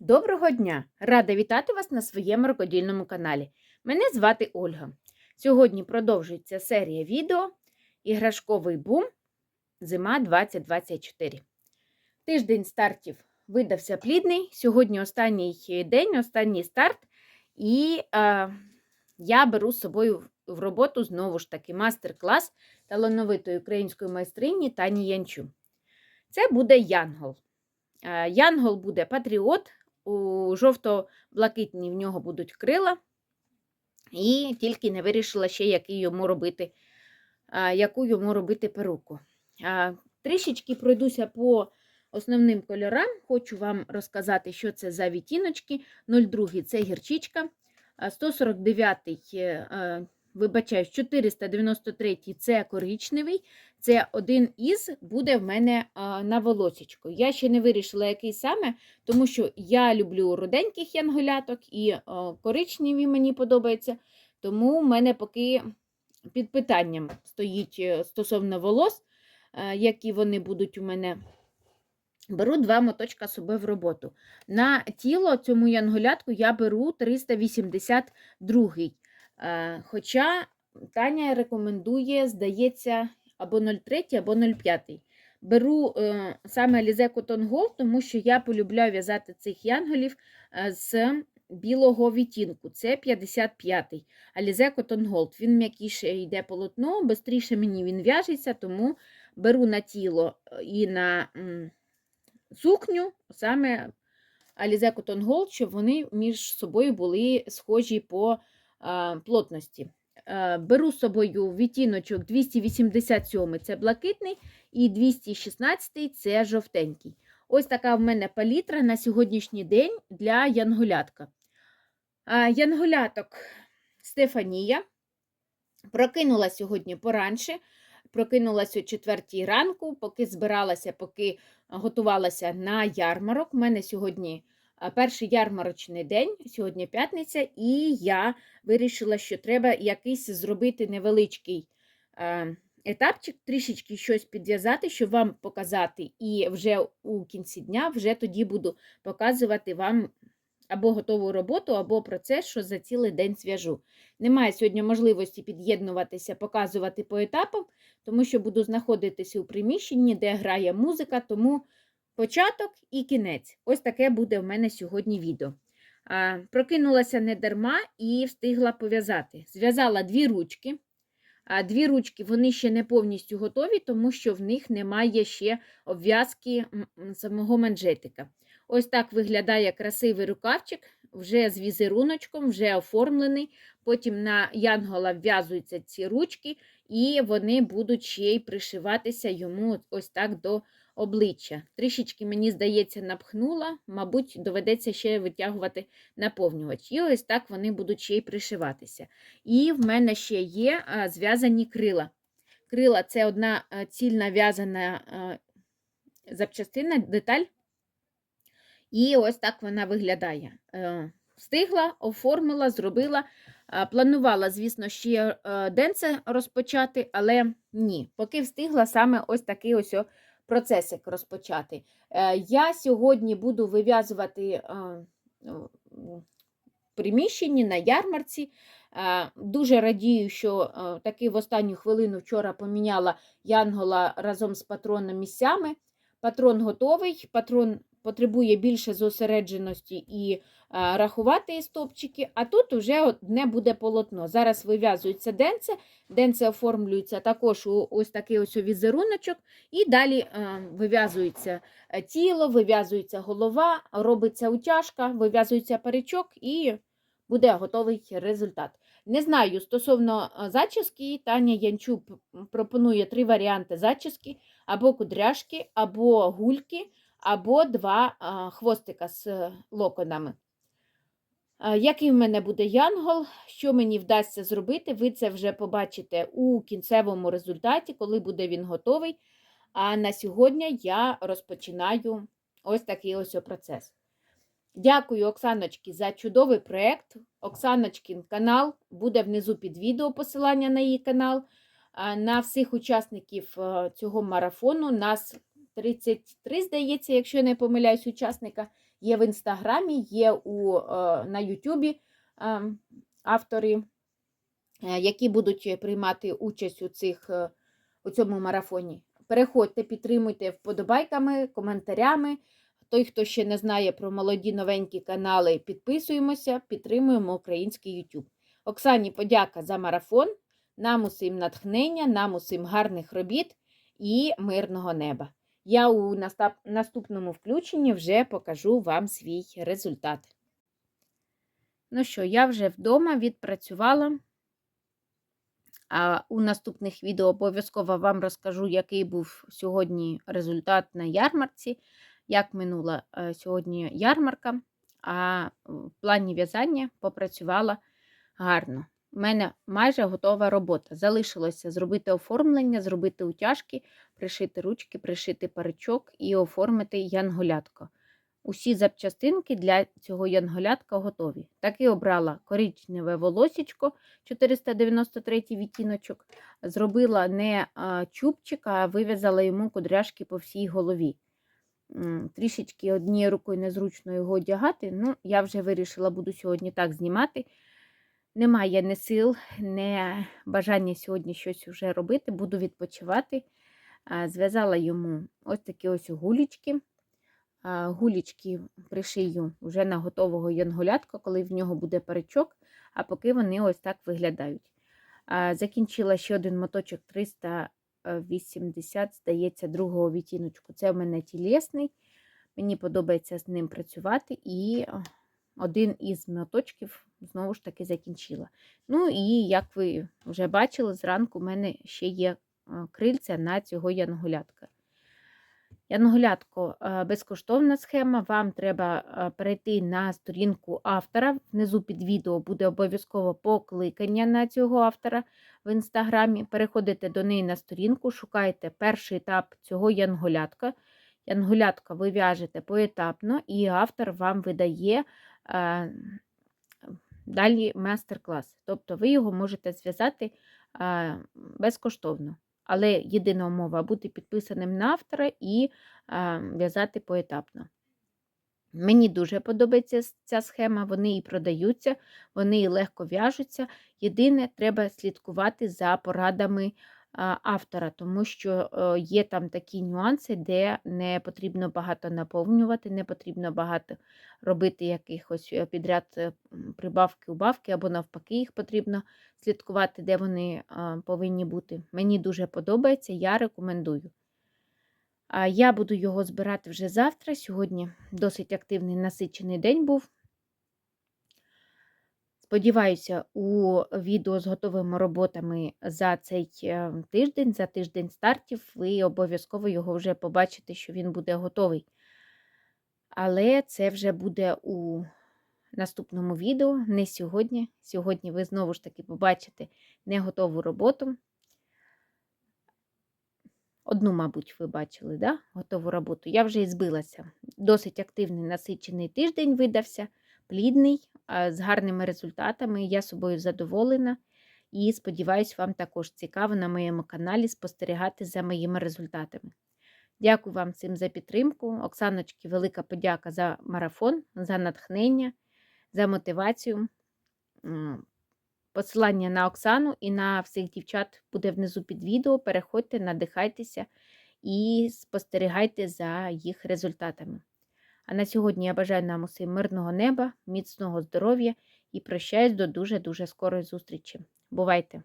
Доброго дня! Рада вітати вас на своєму рукодільному каналі. Мене звати Ольга. Сьогодні продовжується серія відео Іграшковий бум Зима 2024. Тиждень стартів видався плідний. Сьогодні останній день, останній старт, і е, я беру з собою в роботу знову ж таки мастер-клас талановитої української майстрині Тані Янчу. Це буде Янгол. Е, Янгол буде патріот, у жовто-блакитні в нього будуть крила, і тільки не вирішила ще, який йому робити, яку йому робити перуку. Трішечки пройдуся по основним кольорам. Хочу вам розказати, що це за відтіночки. 02 це гірчичка, 149 вибачаюсь, 493 це коричневий, це один із буде в мене на волосічку. Я ще не вирішила, який саме, тому що я люблю руденьких янголяток і коричневі мені подобаються. Тому в мене поки під питанням стоїть е, стосовно волос, а, які вони будуть у мене. Беру два моточка собі в роботу. На тіло цьому янголятку я беру 382 Е, Хоча Таня рекомендує, здається, або 0,3, або 0,5. Беру е, саме Alize Cotton Gold, тому що я полюбляю в'язати цих янголів е, з білого відтінку. Це 55-й. Alize Cotton Gold. Він м'якіше йде полотно, швидше мені він в'яжеться, тому беру на тіло е, і на сукню саме Alize Cotton Gold, щоб вони між собою були схожі по плотності. Беру з собою відтіночок 287 це блакитний, і 216 це жовтенький. Ось така в мене палітра на сьогоднішній день для янголятка. А, Янголяток Стефанія. Прокинула сьогодні поранше, прокинулася о 4 ранку, поки збиралася, поки готувалася на ярмарок. У мене сьогодні перший ярмарочний день, сьогодні п'ятниця, і я вирішила, що треба якийсь зробити невеличкий етапчик, трішечки щось підв'язати, щоб вам показати. І вже у кінці дня вже тоді буду показувати вам або готову роботу, або процес, що за цілий день зв'яжу. Немає сьогодні можливості під'єднуватися, показувати по етапам, тому що буду знаходитися у приміщенні, де грає музика, тому початок і кінець. Ось таке буде в мене сьогодні відео. А, Прокинулася не дарма і встигла пов'язати. Зв'язала дві ручки. А Дві ручки вони ще не повністю готові, тому що в них немає ще обв'язки самого манжетика. Ось так виглядає красивий рукавчик, вже з візеруночком, вже оформлений. Потім на янгола вв'язуються ці ручки, і вони будуть ще й пришиватися йому ось так до обличчя. Трішечки, мені здається, напхнула, мабуть, доведеться ще витягувати наповнювач. І ось так вони будуть ще й пришиватися. І в мене ще є зв'язані крила. Крила це одна цільна в'язана запчастина, деталь. І ось так вона виглядає. Е, встигла, оформила, зробила. Планувала, звісно, ще е, денце розпочати, але ні, поки встигла саме ось такий ось процесик розпочати. Е, я сьогодні буду вив'язувати приміщення приміщенні на ярмарці. Дуже радію, що таки в останню хвилину вчора поміняла Янгола разом з патроном місцями. Патрон готовий, патрон потребує більше зосередженості і а, рахувати стопчики, а тут вже одне буде полотно. Зараз вив'язується денце, денце оформлюється також у ось такий ось візеруночок, і далі а, вив'язується е, тіло, вив'язується голова, робиться утяжка, вив'язується паричок і буде готовий результат. Не знаю, стосовно зачіски, Таня Янчук пропонує три варіанти зачіски: або кудряшки, або гульки або два хвостика з локонами. Який в мене буде янгол, що мені вдасться зробити, ви це вже побачите у кінцевому результаті, коли буде він готовий. А на сьогодні я розпочинаю ось такий ось процес. Дякую, Оксаночці, за чудовий проєкт. Оксаночкин канал буде внизу під відео посилання на її канал. На всіх учасників цього марафону нас 33, здається, якщо я не помиляюсь, учасника Є в інстаграмі, є у, е, на Ютубі е, автори, е, які будуть приймати участь у, цих, у цьому марафоні. Переходьте, підтримуйте вподобайками, коментарями. Той, хто ще не знає про молоді новенькі канали, підписуємося, підтримуємо український YouTube. Оксані, подяка за марафон. Нам усім натхнення, нам усім гарних робіт і мирного неба. Я у наступному включенні вже покажу вам свій результат. Ну що, я вже вдома відпрацювала. А у наступних відео обов'язково вам розкажу, який був сьогодні результат на ярмарці, як минула е, сьогодні ярмарка. А в плані в'язання попрацювала гарно. У мене майже готова робота. Залишилося зробити оформлення, зробити утяжки, пришити ручки, пришити паричок і оформити янголятко. Усі запчастинки для цього янголятка готові. Таки обрала коричневе волосічко 493 відтіночок. Зробила не чубчик, а вив'язала йому кудряшки по всій голові. Трішечки однією рукою незручно його одягати. Ну, я вже вирішила, буду сьогодні так знімати. Немає ні сил, ні бажання сьогодні щось вже робити, буду відпочивати. Зв'язала йому ось такі ось гулічки. Гулічки пришию вже на готового янголятка, коли в нього буде паричок, а поки вони ось так виглядають. Закінчила ще один моточок 380, здається, другого відтіночку. Це в мене тілесний. Мені подобається з ним працювати. І один із моточків знову ж таки закінчила. Ну і як ви вже бачили, зранку в мене ще є крильця на цього янголятка. Янголятко, е, безкоштовна схема. Вам треба е, перейти на сторінку автора. Внизу під відео буде обов'язково покликання на цього автора в інстаграмі. Переходите до неї на сторінку, шукаєте перший етап цього янголятка. Янголятка ви в'яжете поетапно, і автор вам видає е, далі майстер-клас. Тобто ви його можете зв'язати безкоштовно. Але єдина умова бути підписаним на автора і в'язати поетапно. Мені дуже подобається ця схема, вони і продаються, вони і легко в'яжуться. Єдине, треба слідкувати за порадами автора, тому що е, є там такі нюанси, де не потрібно багато наповнювати, не потрібно багато робити якихось е, підряд е, прибавки, убавки, або навпаки, їх потрібно слідкувати, де вони повинні бути. Мені дуже подобається, я рекомендую. Я буду його збирати вже завтра. Сьогодні досить активний насичений день був. Сподіваюся, у відео з готовими роботами за цей е, тиждень, за тиждень стартів, ви обов'язково його вже побачите, що він буде готовий. Але це вже буде у наступному відео, не сьогодні. Сьогодні ви знову ж таки побачите не готову роботу. Одну, мабуть, ви бачили, да? готову роботу. Я вже і збилася. Досить активний насичений тиждень видався, плідний, з гарними результатами. Я собою задоволена і сподіваюся, вам також цікаво на моєму каналі спостерігати за моїми результатами. Дякую вам всім за підтримку. Оксаночки, велика подяка за марафон, за натхнення, за мотивацію. Посилання на Оксану і на всіх дівчат буде внизу під відео. Переходьте, надихайтеся і спостерігайте за їх результатами. А на сьогодні я бажаю нам усім мирного неба, міцного здоров'я і прощаюсь до дуже-дуже скорої зустрічі. Бувайте!